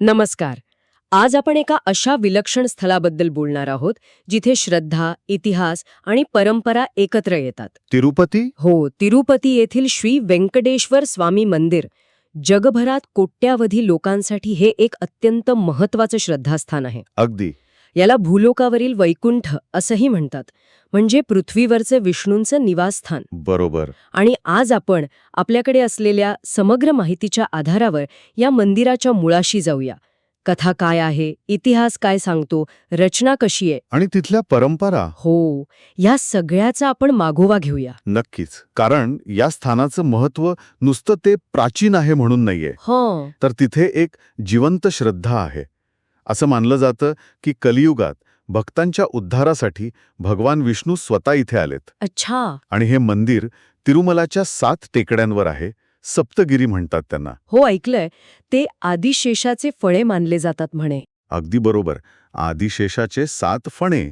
नमस्कार. आज आपण एका अशा विलक्षण स्थळाबद्दल बोलणार आहोत जिथे श्रद्धा इतिहास आणि परंपरा एकत्र येतात. तिरुपती? हो तिरुपती येथील श्री व्यंकटेश्वर स्वामी मंदिर जगभरात कोट्यावधी लोकांसाठी हे एक अत्यंत महत्वाचं श्रद्धास्थान आहे. अगदी. याला भूलोकावरील वैकुंठ असंही म्हणतात. म्हणजे पृथ्वीवरचं विष्णूंचं निवासस्थान. बरोबर. आणि आज आपण आपल्याकडे असलेल्या समग्र माहितीच्या आधारावर या मंदिराच्या मुळाशी जाऊया. कथा काय आहे? इतिहास काय सांगतो? रचना कशी आहे? आणि तिथल्या परंपरा? हो या सगळ्याचा आपण मागोवा घेऊया. नक्कीच. कारण या स्थानाचं महत्त्व नुसतं ते प्राचीन आहे म्हणून नाहीये. हं. तर तिथे एक जिवंत श्रद्धा आहे. असं मानलं जातं की कलियुगात भक्तांच्या उद्धारासाठी भगवान विष्णू स्वतः इथे आलेत. अच्छा. आणि हे मंदिर तिरुमलाच्या सात टेकड्यांवर आहे सप्तगिरी म्हणतात त्यांना. हो ऐकलंय. ते आदिशेषाचे फळे मानले जातात म्हणे. अगदी बरोबर. आदिशेषाचे सात फणे.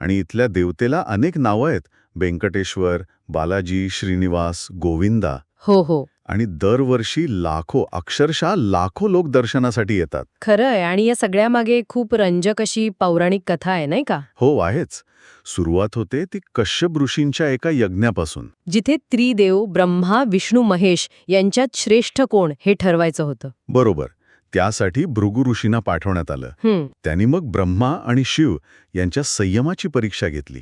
आणि इथल्या देवतेला अनेक नावं आहेत. व्यंकटेश्वर बालाजी श्रीनिवास गोविंदा. हो हो. आणि दरवर्षी लाखो अक्षरशः लाखो लोक दर्शनासाठी येतात. खरं आहे. आणि या सगळ्यामागे खूप रंजक अशी पौराणिक कथा आहे नाही का? हो आहेच. सुरुवात होते ती कश्यप ऋषींच्या एका यज्ञापासून. जिथे त्रिदेव ब्रह्मा विष्णू महेश यांच्यात श्रेष्ठ कोण हे ठरवायचं होतं. बरोबर. त्यासाठी भृगु ऋषींना पाठवण्यात आलं. हं, त्यांनी मग ब्रह्मा आणि शिव यांच्या संयमाची परीक्षा घेतली.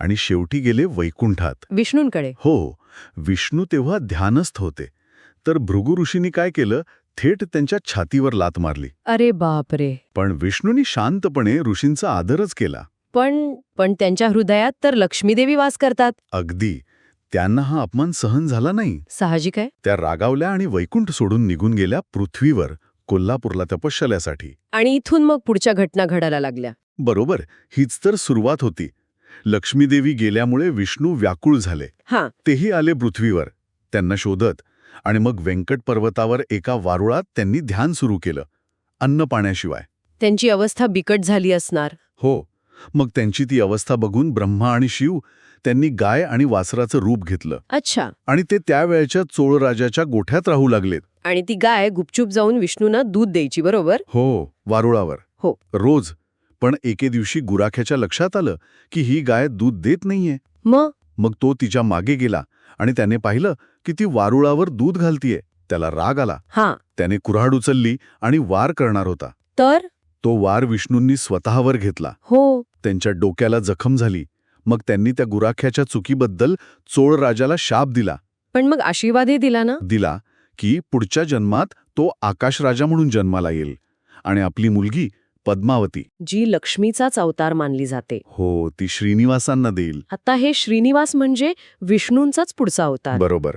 आणि शेवटी गेले वैकुंठात. विष्णूंकडे. हो. विष्णू तेव्हा ध्यानस्थ होते. तर भृगु ऋषींनी काय केलं? थेट त्यांच्या छातीवर लात मारली. अरे बापरे! पण विष्णूंनी शांतपणे ऋषींचा आदरच केला. पण पण त्यांच्या हृदयात तर लक्ष्मीदेवी वास करतात. अगदी. त्यांना हा अपमान सहन झाला नाही. साहजिक आहे. त्या रागावल्या आणि वैकुंठ सोडून निघून गेल्या पृथ्वीवर कोल्हापूरला तपश्चर्यासाठी आणि इथून मग पुढच्या घटना घडायला लागल्या. बरोबर. हीच तर सुरुवात होती. लक्ष्मीदेवी गेल्यामुळे विष्णू व्याकुळ झाले. हा. तेही आले पृथ्वीवर. त्यांना शोधत आणि मग व्यंकट पर्वतावर एका वारुळात त्यांनी ध्यान सुरू केलं अन्न पाण्याशिवाय. त्यांची अवस्था बिकट झाली असणार. हो मग त्यांची ती अवस्था बघून ब्रह्मा आणि शिव त्यांनी गाय आणि वासराचं रूप घेतलं. अच्छा. आणि ते त्यावेळच्या चोळ राजाच्या गोठ्यात राहू लागलेत. आणि ती गाय गुपचूप जाऊन विष्णूंना दूध द्यायची बरोबर? हो वारुळावर. हो. रोज पण एके दिवशी गुराख्याच्या लक्षात आलं की ही गाय दूध देत नाहीये. मग? मग तो तिच्यामागे गेला आणि त्याने पाहिलं की ती वारुळावर दूध घालतीये. त्याला राग आला. हा. त्याने कुऱ्हाड उचलली आणि वार करणार होता. तर? तो वार विष्णूंनी स्वतःवर घेतला. हो. त्यांच्या डोक्याला जखम झाली. मग त्यांनी त्या गुराख्याच्या चुकीबद्दल चोळ राजाला शाप दिला. पण मग आशीर्वादही दिला ना? दिला की पुढच्या जन्मात तो आकाशराजा म्हणून जन्माला येईल आणि आपली मुलगी पद्मावती. जी लक्ष्मीचाच अवतार मानली जाते. हो ती श्रीनिवासांना देईल. आता हे श्रीनिवास म्हणजे विष्णूंचाच पुढचा अवतार. बरोबर.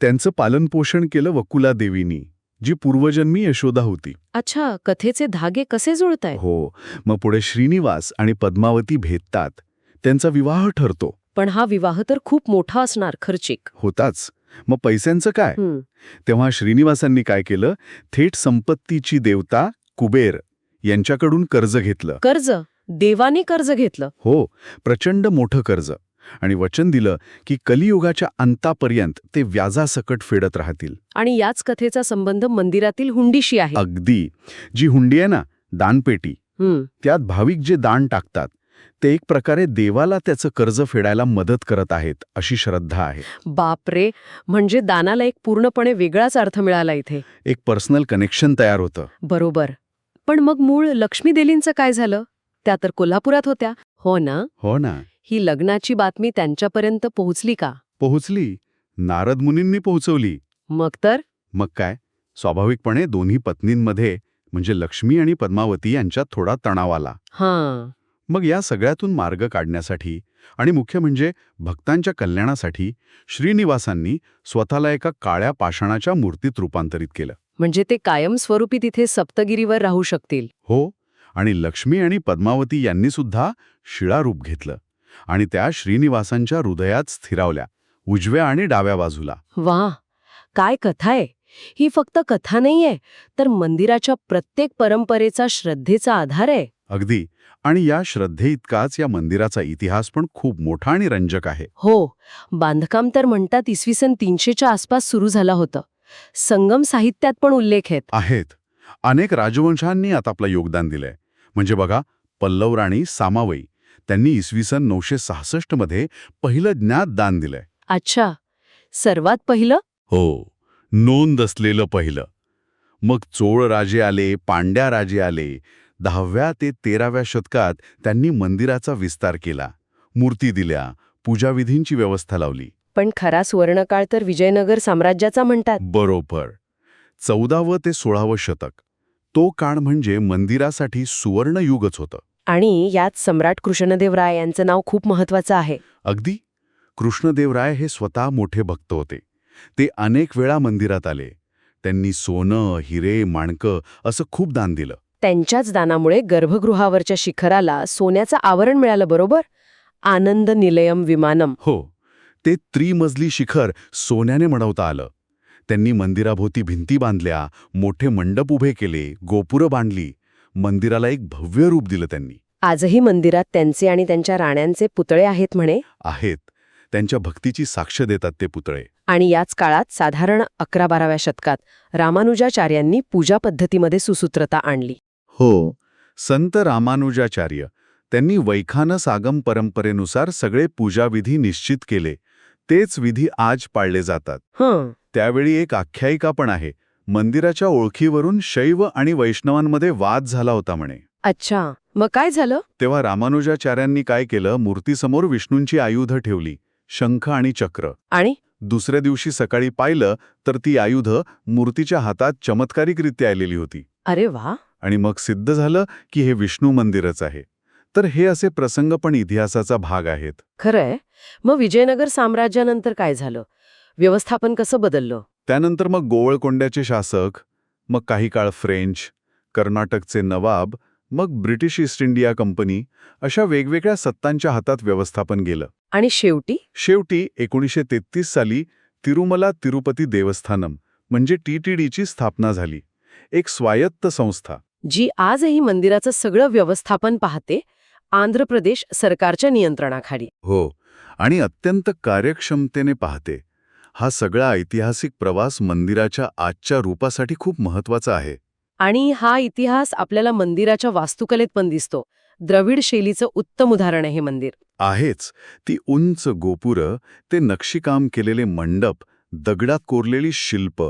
त्यांचं पालनपोषण केलं वकुला देवीनी जी पूर्वजन्मी यशोदा होती. अच्छा कथेचे धागे कसे जुळतायत? हो मग पुढे श्रीनिवास आणि पद्मावती भेटतात त्यांचा विवाह ठरतो. पण हा विवाह तर खूप मोठा असणार खर्चिक. होताच. मग पैशांचं काय? तेव्हा श्रीनिवासांनी काय केलं? थेट संपत्तीची देवता कुबेर यांच्याकडून कर्ज घेतलं. कर्ज. देवाने कर्ज घेतलं. हो प्रचंड मोठं कर्ज. आणि वचन दिलं की कलियुगाच्या अंतापर्यंत ते व्याजासकट फेडत राहतील. आणि याच कथेचा संबंध मंदिरातील हुंडीशी आहे. अगदी. जी हुंडी आहे ना दानपेटी त्यात भाविक जे दान टाकतात ते एक प्रकारे देवाला त्याचं कर्ज फेडायला मदत करत आहेत अशी श्रद्धा आहे. बापरे! म्हणजे दानाला एक पूर्णपणे वेगळाच अर्थ मिळाला इथे. एक पर्सनल कनेक्शन तयार होतं. बरोबर. पण मग मूळ लक्ष्मी देलींचं काय झालं? त्या तर कोल्हापुरात होत्या. हो ना? हो ना. ही लग्नाची बातमी त्यांच्यापर्यंत पोहोचली का? पोहोचली. नारद मुनींनी पोहोचवली. मग तर? मग काय? स्वाभाविकपणे दोन्ही पत्नींमध्ये म्हणजे लक्ष्मी आणि पद्मावती यांच्यात थोडा तणाव आला. हां. मग या सगळ्यातून मार्ग काढण्यासाठी आणि मुख्य म्हणजे भक्तांच्या कल्याणासाठी श्रीनिवासांनी स्वतःला एका काळ्या पाषाणाच्या मूर्तीत रूपांतरित केलं. म्हणजे ते कायमस्वरूपी तिथे सप्तगिरीवर राहू शकतील. हो आणि लक्ष्मी आणि पद्मावती यांनी सुद्धा शिळारूप घेतलं आणि त्या श्रीनिवासांच्या हृदयात स्थिरावल्या उजव्या आणि डाव्या बाजूला. वा काय कथा आहे. ही फक्त कथा नाहीये तर मंदिराच्या प्रत्येक परंपरेचा श्रद्धेचा आधार आहे. अगदी. आणि या श्रद्धेइतकाच या मंदिराचा इतिहास पण खूप मोठा आणि रंजक आहे. हो बांधकाम तर म्हणतात इसवी सन तीनशेच्या आसपास सुरू झालं होतं. संगम साहित्यात पण उल्लेख आहेत. आहेत. अनेक राजवंशांनी यात आपलं योगदान दिलंय. म्हणजे बघा पल्लव राणी सामावई त्यांनी इसवी सन नऊशे सहासष्टमध्ये पहिलं ज्ञात दान दिलंय. अच्छा. सर्वात पहिलं? हो. नोंद असलेलं पहिलं. मग चोळ राजे आले पांड्या राजे आले दहाव्या ते तेराव्या शतकात त्यांनी मंदिराचा विस्तार केला मूर्ती दिल्या पूजाविधींची व्यवस्था लावली. पण खरा सुवर्णकाळ तर विजयनगर साम्राज्याचा म्हणतात. बरोबर. चौदावं ते सोळावं शतक. तो काळ म्हणजे मंदिरासाठी सुवर्णयुगच होतं. आणि यात सम्राट कृष्णदेवराय यांचं नाव खूप महत्वाचं आहे. अगदी. कृष्णदेवराय हे स्वतः मोठे भक्त होते. ते अनेक वेळा मंदिरात आले. त्यांनी सोनं हिरे माणकं असं खूप दान दिलं. त्यांच्याच दानामुळे गर्भगृहावरच्या शिखराला सोन्याचं आवरण मिळालं बरोबर? आनंद निलयम विमानम. हो. ते त्रिमजली शिखर सोन्याने मडवता आलं. त्यांनी मंदिराभोवती भिंती बांधल्या मोठे मंडप उभे केले गोपुरं बांधली. मंदिराला एक भव्य रूप दिलं त्यांनी. आजही मंदिरात त्यांचे आणि त्यांच्या राण्यांचे पुतळे आहेत म्हणे? आहेत. त्यांच्या भक्तीची साक्ष देतात ते पुतळे. आणि याच काळात साधारण अकरा बाराव्या शतकात रामानुजाचार्यांनी पूजा पद्धतीमध्ये सुसूत्रता आणली. हो संत रामानुजाचार्य. त्यांनी वैखानस आगम परंपरेनुसार सगळे पूजाविधी निश्चित केले. तेच विधी आज पाळले जातात. हं. त्यावेळी एक आख्यायिका पण आहे. मंदिराच्या ओळखीवरून शैव आणि वैष्णवांमध्ये वाद झाला होता म्हणे. अच्छा. मग काय झालं? तेव्हा रामानुजाचार्यांनी काय केलं? मूर्तीसमोर विष्णूंची आयुधं ठेवली. शंख आणि चक्र. आणि? दुसऱ्या दिवशी सकाळी पाहिलं तर ती आयुधं मूर्तीच्या हातात चमत्कारिकरित्या आलेली होती. अरे वा! आणि मग सिद्ध झालं की हे विष्णू मंदिरच आहे. तर हे असे प्रसंग पण इतिहासाचा भाग आहेत. खरंय. मग विजयनगर साम्राज्यानंतर काय झालं? व्यवस्थापन कसं बदललं? त्यानंतर मग गोवळकोंड्याचे शासक मग काही काळ फ्रेंच कर्नाटकचे नवाब मग ब्रिटिश ईस्ट इंडिया कंपनी अशा वेगवेगळ्या सत्तांच्या हातात व्यवस्थापन गेलं. आणि शेवटी? शेवटी एकोणीसशे तेहतीस साली तिरुमला तिरुपती देवस्थानम म्हणजे टीटीडीची स्थापना झाली. एक स्वायत्त संस्था. जी आजही मंदिराचं सगळं व्यवस्थापन पाहते आंध्र प्रदेश सरकारच्या नियंत्रणाखाली. हो. आणि अत्यंत कार्यक्षमतेने पाहते. हा सगळा ऐतिहासिक प्रवास मंदिराच्या आजच्या रूपासाठी खूप महत्त्वाचा आहे. आणि हा इतिहास आपल्याला मंदिराच्या वास्तुकलेत पण दिसतो. द्रविड शैलीचं उत्तम उदाहरण आहे हे मंदिर. आहेच. ती उंच गोपुरं ते नक्षीकाम केलेले मंडप दगडात कोरलेली शिल्प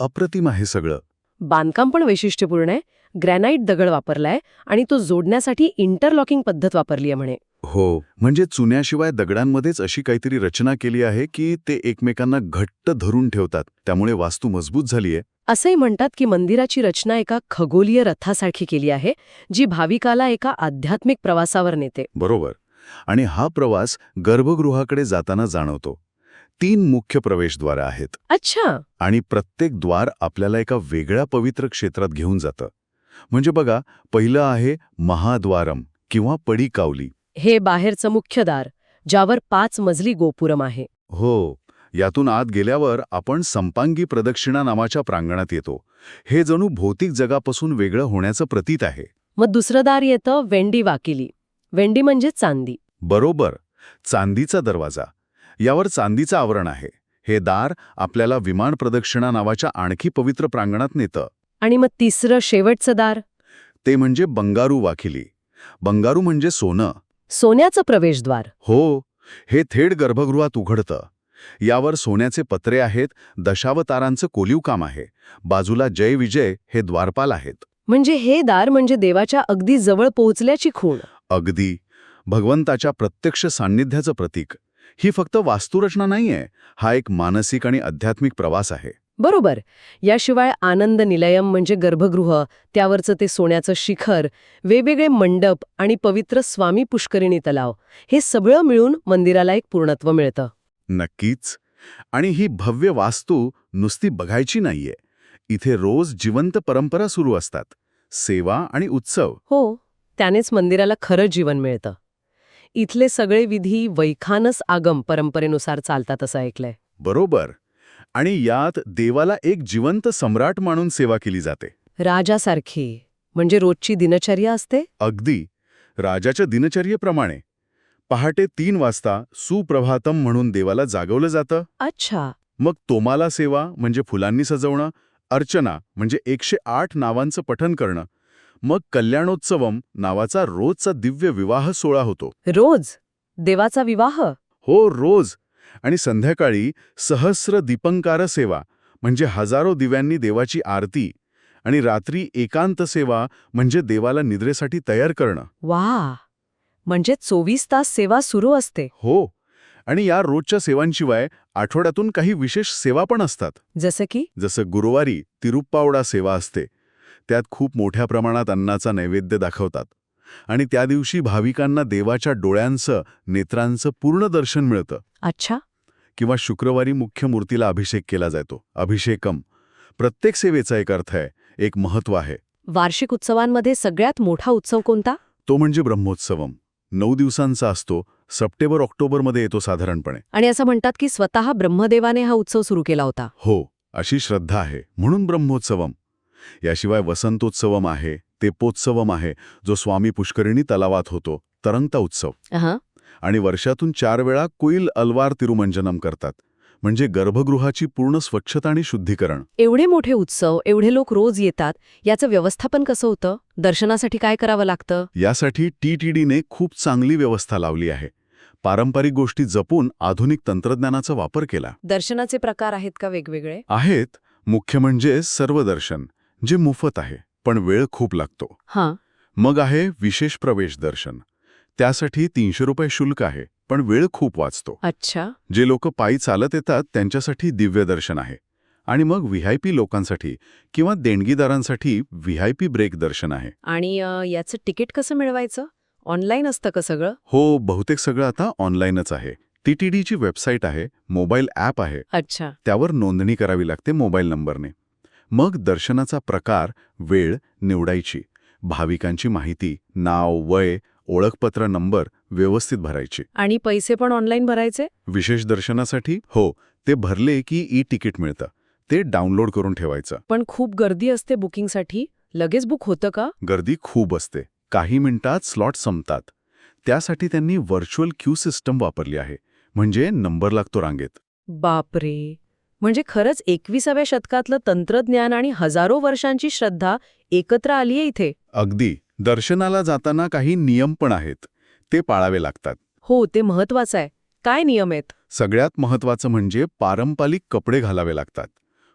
अप्रतिम आहे सगळं. बांधकाम पण वैशिष्ट्यपूर्ण आहे. ग्रॅनाइट दगड वापरलाय आणि तो जोडण्यासाठी इंटरलॉकिंग पद्धत वापरली आहे म्हणे. हो. म्हणजे चुन्याशिवाय दगडांमध्येच अशी काहीतरी रचना केली आहे की ते एकमेकांना घट्ट धरून ठेवतात त्यामुळे वास्तू मजबूत झालीय? असंही म्हणतात की मंदिराची रचना एका खगोलीय रथासारखी केली आहे जी भाविकाला एका आध्यात्मिक प्रवासावर नेते. बरोबर. आणि हा प्रवास गर्भगृहाकडे जाताना जाणवतो. तीन मुख्य प्रवेशद्वार आहेत. अच्छा! आणि प्रत्येक द्वार आपल्याला एका वेगळ्या पवित्र क्षेत्रात घेऊन जातं. म्हणजे बघा पहिलं आहे महाद्वारम किंवा पडीकावली. हे बाहेरचं मुख्य दार ज्यावर पाच मजली गोपुरम आहे. हो यातून आत गेल्यावर आपण संपांगी प्रदक्षिणा नावाच्या प्रांगणात येतो. हे जणू भौतिक जगापासून वेगळं होण्याचं प्रतीत आहे. मग दुसरं दार येतं वेंडी वाकिली. वेंडी म्हणजे चांदी. बरोबर चांदीचा दरवाजा. यावर चांदीचं आवरण आहे. हे दार आपल्याला विमान प्रदक्षिणा नावाच्या आणखी पवित्र प्रांगणात नेतं. आणि मग तिसरं शेवटचं दार? ते म्हणजे बंगारू वाखिली बंगारू म्हणजे सोनं. सोन्याचं प्रवेशद्वार. हो हे थेट गर्भगृहात उघडतं. यावर सोन्याचे पत्रे आहेत दशावतारांचं कोलीव काम आहे. बाजूला जय विजय हे द्वारपाल आहेत. म्हणजे हे दार म्हणजे देवाच्या अगदी जवळ पोहोचल्याची खूण. अगदी. भगवंताच्या प्रत्यक्ष सान्निध्याचं प्रतीक. ही फक्त वास्तुरचना नाहीये हा एक मानसिक आणि आध्यात्मिक प्रवास आहे. बरोबर. याशिवाय आनंद निलयम म्हणजे गर्भगृह त्यावरचं ते सोन्याचं शिखर वेगवेगळे मंडप आणि पवित्र स्वामी पुष्करिणी तलाव. हे सगळं मिळून मंदिराला एक पूर्णत्व मिळतं. नक्कीच. आणि ही भव्य वास्तू नुसती बघायची नाहीये. इथे रोज जिवंत परंपरा सुरू असतात. सेवा आणि उत्सव. हो त्यानेच मंदिराला खरं जीवन मिळतं. इथले सगळे विधी वैखानस आगम परंपरेनुसार चालतात असं ऐकलंय. बरोबर. आणि यात देवाला एक जिवंत सम्राट मानून सेवा केली जाते. राजासारखी म्हणजे रोजची दिनचर्या असते? अगदी. राजाच्या दिनचर्येप्रमाणे. पहाटे तीन वाजता सुप्रभातम म्हणून देवाला जागवलं जातं. अच्छा. मग तोमाला सेवा म्हणजे फुलांनी सजवणं अर्चना म्हणजे एकशे आठ नावांचं पठन करणं. मग कल्याणोत्सवम नावाचा रोजचा दिव्य विवाह सोहळा होतो. रोज? देवाचा विवाह? हो रोज. आणि संध्याकाळी सहस्र दीपंकार सेवा म्हणजे हजारो दिव्यांनी देवाची आरती आणि रात्री एकांत सेवा म्हणजे देवाला निद्रेसाठी तयार करणं. वा! म्हणजे चोवीस तास सेवा सुरू असते. हो. आणि या रोजच्या सेवांशिवाय आठवड्यातून काही विशेष सेवा पण असतात. जसं की? जसं गुरुवारी तिरुप्पावडा सेवा असते. त्यात खूप मोठ्या प्रमाणात अन्नाचा नैवेद्य दाखवतात. आणि त्या दिवशी भाविकांना देवाच्या डोळ्यांचं नेत्रांचं पूर्ण दर्शन मिळतं. अच्छा. किंवा शुक्रवारी मुख्य मूर्तीला अभिषेक केला जातो. अभिषेकम. प्रत्येक सेवेचा एक अर्थ आहे. एक महत्त्व आहे. वार्षिक उत्सवांमध्ये सगळ्यात मोठा उत्सव कोणता? तो म्हणजे ब्रह्मोत्सवम. नऊ दिवसांचा असतो. सप्टेंबर ऑक्टोबरमध्ये येतो साधारणपणे. आणि असं म्हणतात की स्वतः ब्रह्मदेवाने हा उत्सव सुरू केला होता. हो अशी श्रद्धा आहे. म्हणून ब्रह्मोत्सवम. याशिवाय वसंतोत्सवम आहे तेपोत्सवम आहे जो स्वामी पुष्करिणी तलावात होतो. तरंगता उत्सव. आणि वर्षातून चार वेळा कुईल अलवार तिरुमंजनम करतात. म्हणजे गर्भगृहाची पूर्ण स्वच्छता आणि शुद्धीकरण. एवढे मोठे उत्सव एवढे लोक रोज येतात याचं व्यवस्थापन कसं होतं? दर्शनासाठी काय करावं लागतं? यासाठी टीटीडीने खूप चांगली व्यवस्था लावली आहे. पारंपरिक गोष्टी जपून आधुनिक तंत्रज्ञानाचा वापर केला. दर्शनाचे प्रकार आहेत का वेगवेगळे? आहेत. मुख्य म्हणजे सर्वदर्शन जे मोफत आहे पण वेळ खूप लागतो. हां. मग आहे विशेष प्रवेश दर्शन. त्यासाठी तीनशे रुपये शुल्क आहे पण वेळ खूप वाचतो. अच्छा. जे लोक पायी चालत येतात त्यांच्यासाठी दिव्य दर्शन आहे. आणि मग व्हीआयपी लोकांसाठी किंवा देणगीदारांसाठी व्हीआयपी ब्रेक दर्शन आहे. आणि याचं तिकीट कसं मिळवायचं? ऑनलाईन असतं का सगळं? हो बहुतेक सगळं आता ऑनलाईनच आहे. टीटीडीची वेबसाईट आहे मोबाईल ॲप आहे. अच्छा. त्यावर नोंदणी करावी लागते मोबाईल नंबरने. मग दर्शनाचा प्रकार वेळ निवडायची भाविकांची माहिती नाव वय ओळखपत्र नंबर व्यवस्थित भरायची. आणि पैसे पण ऑनलाईन भरायचे? विशेष दर्शनासाठी? हो ते भरले की ई तिकीट मिळतं. ते डाउनलोड करून ठेवायचं. पण खूप गर्दी असते बुकिंगसाठी. लगेच बुक होतं का? गर्दी खूप असते. काही मिनिटात स्लॉट संपतात. त्यासाठी त्यांनी व्हर्च्युअल क्यू सिस्टम वापरली आहे. म्हणजे नंबर लागतो रांगेत. बापरे! म्हणजे खरंच एकविसाव्या शतकातलं तंत्रज्ञान आणि हजारो वर्षांची श्रद्धा एकत्र आलीये इथे. अगदी. दर्शनाला जाताना काही नियम पण आहेत. ते पाळावे लागतात. हो ते महत्वाचं आहे. काय नियम आहेत? सगळ्यात महत्वाचं म्हणजे पारंपरिक कपडे घालावे लागतात.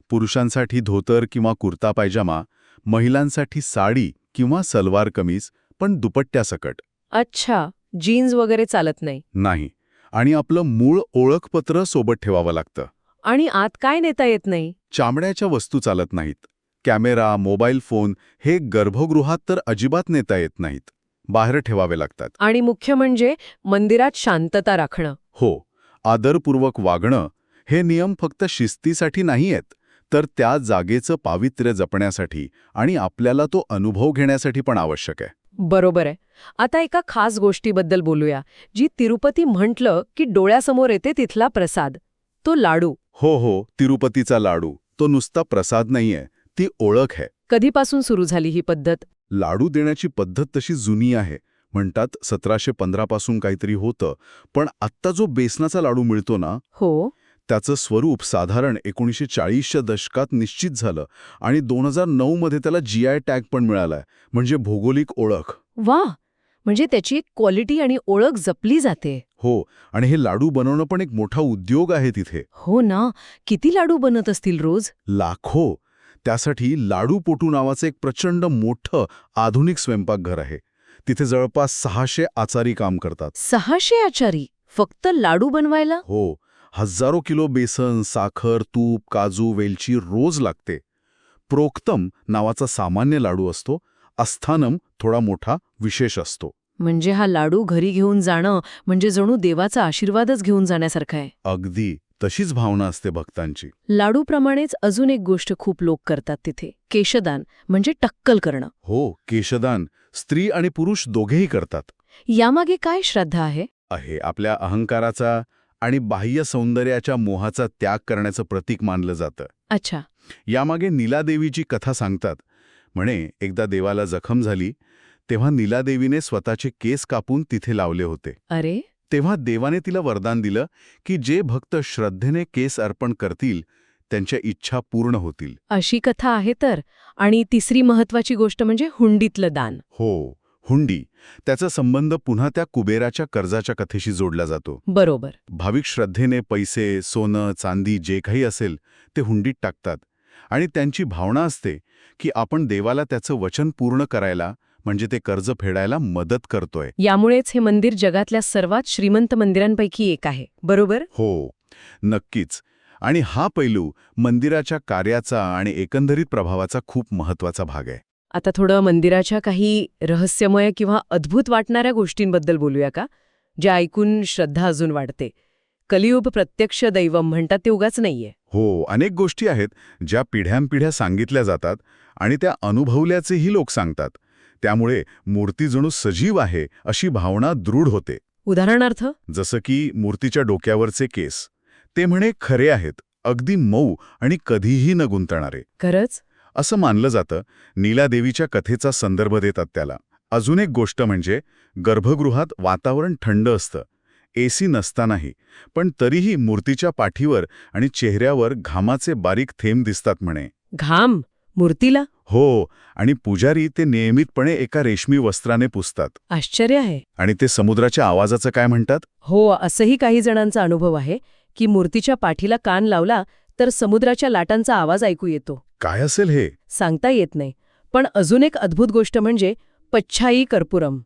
पुरुषांसाठी धोतर किंवा कुर्ता पायजामा महिलांसाठी साडी किंवा सलवार कमीज पण दुपट्ट्यासकट. अच्छा जीन्स वगैरे चालत नाही. नाही आणि आपलं मूळ ओळखपत्र सोबत ठेवावं लागतं. आणि आत काय नेता येत नाही? चामड्याच्या वस्तू चालत नाहीत. कॅमेरा मोबाईल फोन हे गर्भगृहात तर अजिबात नेता येत नाहीत. बाहेर ठेवावे लागतात. आणि मुख्य म्हणजे मंदिरात शांतता राखणं. हो आदरपूर्वक वागणं हे नियम फक्त शिस्तीसाठी नाही आहेत तर त्या जागेचं पावित्र्य जपण्यासाठी आणि आपल्याला तो अनुभव घेण्यासाठी पण आवश्यक आहे. बरोबर आहे. आता एका खास गोष्टीबद्दल बोलूया जी तिरुपती म्हटलं की डोळ्यासमोर येते तिथला प्रसाद तो लाडू. हो हो तिरुपतीचा लाडू तो नुसता प्रसाद नाहीये. ती ओळख आहे. कधीपासून सुरू झाली ही पद्धत? लाडू देण्याची पद्धत तशी जुनी आहे. म्हणतात सतराशे पंधरापासून काहीतरी होतं. पण आत्ता जो बेसनाचा लाडू मिळतो ना हो. त्याचं स्वरूप साधारण एकोणीसशे चाळीसच्या दशकात निश्चित झालं आणि दोन हजार नऊमध्ये त्याला जी आय टॅग पण मिळालाय. म्हणजे भौगोलिक ओळख. वा! म्हणजे त्याची एक क्वालिटी आणि ओळख जपली जाते. हो आणि हे लाडू बनवणं पण एक मोठा उद्योग आहे तिथे. हो ना. किती लाडू बनत असतील रोज? लाखो. त्यासाठी लाडू पोटू नावाचं एक प्रचंड मोठं आधुनिक स्वयंपाकघर आहे. तिथे जवळपास सहाशे आचारी काम करतात. सहाशे आचारी? फक्त लाडू बनवायला? हो. हजारो किलो बेसन साखर तूप काजू वेलची रोज लागते. प्रोक्तम नावाचा सामान्य लाडू असतो. अस्थानम थोडा मोठा विशेष असतो. म्हणजे हा लाडू घरी घेऊन जाणं म्हणजे जणू देवाचा आशीर्वादच घेऊन जाण्यासारखं आहे. अगदी. तशीच भावना असते भक्तांची. लाडूप्रमाणेच अजून एक गोष्ट खूप लोक करतात तिथे केशदान म्हणजे टक्कल करणं. हो केशदान स्त्री आणि पुरुष दोघेही करतात. यामागे काय श्रद्धा आहे? आहे आपल्या अहंकाराचा आणि बाह्य सौंदर्याच्या मोहाचा त्याग करण्याचं प्रतीक मानलं जातं. अच्छा. यामागे नीलादेवीची कथा सांगतात. म्हणे एकदा देवाला जखम झाली तेव्हा नीलादेवीने स्वतःचे केस कापून तिथे लावले होते. अरे! तेव्हा देवाने तिला वरदान दिलं की जे भक्त श्रद्धेने केस अर्पण करतील त्यांच्या इच्छा पूर्ण होतील. अशी कथा आहे तर. आणि तिसरी महत्वाची गोष्ट म्हणजे हुंडीतलं दान. हो हुंडी. त्याचा संबंध पुन्हा त्या कुबेराच्या कर्जाच्या कथेशी जोडला जातो. बरोबर. भाविक श्रद्धेने पैसे सोनं चांदी जे काही असेल ते हुंडीत टाकतात. आणि त्यांची भावना असते की आपण देवाला त्याचं वचन पूर्ण करायला म्हणजे ते कर्ज फेडायला मदत करतोय. यामुळेच हे मंदिर जगातल्या सर्वात श्रीमंत मंदिरांपैकी एक आहे. बरोबर? हो नक्कीच. आणि हा पैलू मंदिराच्या कार्याचा आणि एकंदरीत प्रभावाचा खूप महत्त्वाचा भाग आहे. आता थोडं मंदिराच्या काही रहस्यमय किंवा अद्भुत वाटणाऱ्या गोष्टींबद्दल बोलूया का? ज्या ऐकून श्रद्धा अजून वाढते. कलियुग प्रत्यक्ष दैवम म्हणतात ते उगाच नाहीये. हो अनेक गोष्टी आहेत ज्या पिढ्यानपिढ्या सांगितल्या जातात आणि त्या अनुभवल्याचेही लोक सांगतात. त्यामुळे मूर्ती जणू सजीव आहे अशी भावना दृढ होते. उदाहरणार्थ? जसं की मूर्तीच्या डोक्यावरचे केस. ते म्हणे खरे आहेत अगदी मऊ आणि कधीही न गुंतणारे. खरंच? असं मानलं जातं नीलादेवीच्या कथेचा संदर्भ देतात त्याला. अजून एक गोष्ट म्हणजे गर्भगृहात वातावरण थंड असतं. एसी नसतानाही. पण तरीही मूर्तीच्या पाठीवर आणि चेहऱ्यावर घामाचे बारीक थेंब दिसतात म्हणे. घाम? मूर्तीला? हो आणि पुजारी ते नियमितपणे एका रेशमी वस्त्राने पुसतात. आश्चर्य आहे. आणि ते समुद्राच्या आवाजाचं काय म्हणतात? हो असंही काही जणांचा अनुभव आहे की मूर्तीच्या पाठीला कान लावला तर समुद्राच्या लाटांचा आवाज ऐकू येतो. काय असेल हे? सांगता येत नाही. पण अजून एक अद्भुत गोष्ट म्हणजे पच्छाई कर्पूरम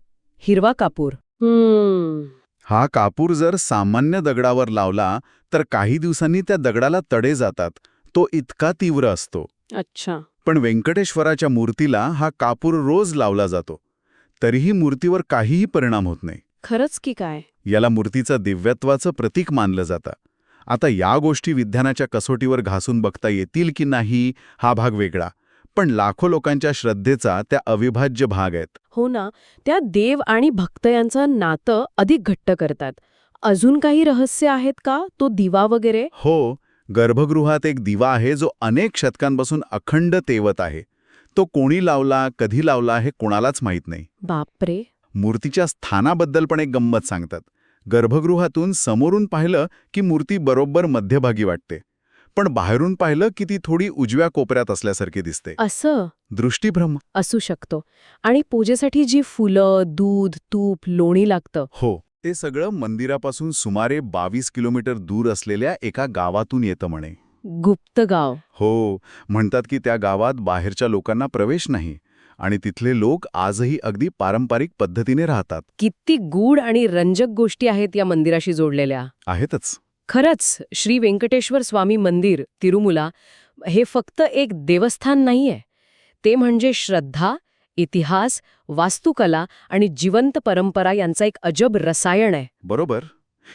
हिरवा कापूर. हा कापूर जर सामान्य दगडावर लावला तर काही दिवसांनी त्या दगडाला तडे जातात. तो इतका तीव्र असतो. अच्छा. पण व्यंकटेश्वराच्या मूर्तीला हा कापूर रोज लावला जातो. तरीही मूर्तीवर काहीही परिणाम होत नाही. खरंच की काय? याला मूर्तीचं दिव्यत्वाचं प्रतीक मानलं जातं. आता या गोष्टी विज्ञानाच्या कसोटीवर घासून बघता येतील की नाही हा भाग वेगळा. पण लाखो लोकांच्या श्रद्धेचा त्या अविभाज्य भाग आहेत. हो ना त्या देव आणि भक्त यांचं नातं अधिक घट्ट करतात. अजून काही रहस्य आहेत का? तो दिवा वगैरे? हो गर्भगृहात एक दिवा आहे जो अनेक शतकांपासून अखंड तेवत आहे. तो कोणी लावला कधी लावला हे कोणालाच माहीत नाही. बापरे! मूर्तीच्या स्थानाबद्दल पण एक गंमत सांगतात. गर्भगृहातून समोरून पाहिलं की मूर्ती बरोबर मध्यभागी वाटते. पण बाहेरून पाहिलं की ती थोडी उजव्या कोपऱ्यात असल्यासारखी दिसते. असं? दृष्टीभ्रम असू शकतो. आणि पूजेसाठी जी फुलं दूध तूप लोणी लागतं हो. ते सगळं मंदिरापासून सुमारे बावीस किलोमीटर दूर असलेल्या एका गावातून येतं म्हणे. गुप्त गाव. हो म्हणतात की त्या गावात बाहेरच्या लोकांना प्रवेश नाही आणि तिथले लोक आजही अगदी पारंपरिक पद्धतीने राहतात. किती गूढ आणि रंजक गोष्टी आहेत या मंदिराशी जोडलेल्या. आहेतच. खरंच श्री व्यंकटेश्वर स्वामी मंदिर तिरुमुला हे फक्त एक देवस्थान नाहीये. ते म्हणजे श्रद्धा इतिहास वास्तुकला आणि जिवंत परंपरा यांचा एक अजब रसायन आहे. बरोबर.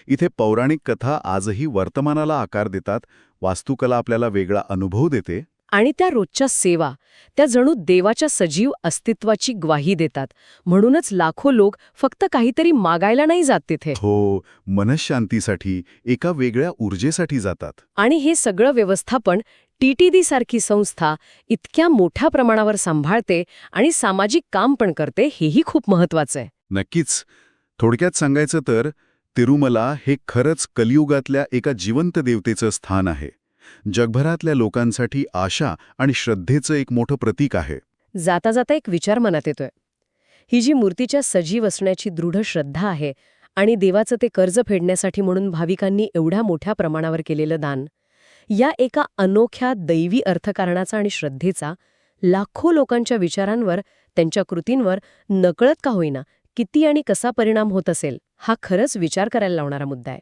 इथे पौराणिक कथा आजही वर्तमानाला आकार देतात. वास्तुकला आपल्याला वेगळा अनुभव देते. आणि त्या रोजच्या सेवा त्या जणू देवाच्या सजीव अस्तित्वाची ग्वाही देतात. म्हणूनच लाखो लोक फक्त काहीतरी मागायला नाही जात तिथे. हो मनशांतीसाठी एका वेगळ्या ऊर्जेसाठी जातात. आणि हे सगळं व्यवस्थापन टीटीडी सारखी संस्था इतक्या मोठ्या प्रमाणावर सांभाळते आणि सामाजिक काम पण करते हेही खूप महत्वाचं आहे नक्कीच. थोडक्यात सांगायचं तर तिरुमला हे खरंच कलियुगातल्या एका जिवंत देवतेचं स्थान आहे. जगभरातल्या लोकांसाठी आशा आणि श्रद्धेचं एक मोठं प्रतीक आहे. जाता जाता एक विचार मनात येतोय. ही जी मूर्तीच्या सजीव असण्याची दृढ श्रद्धा आहे आणि देवाचं ते कर्ज फेडण्यासाठी म्हणून भाविकांनी एवढ्या मोठ्या प्रमाणावर केलेलं दान या एका अनोख्या दैवी अर्थकारणाचा आणि श्रद्धेचा लाखो लोकांच्या विचारांवर त्यांच्या कृतींवर नकळत का होईना किती आणि कसा परिणाम होत असेल हा खरंच विचार करायला लावणारा मुद्दा आहे.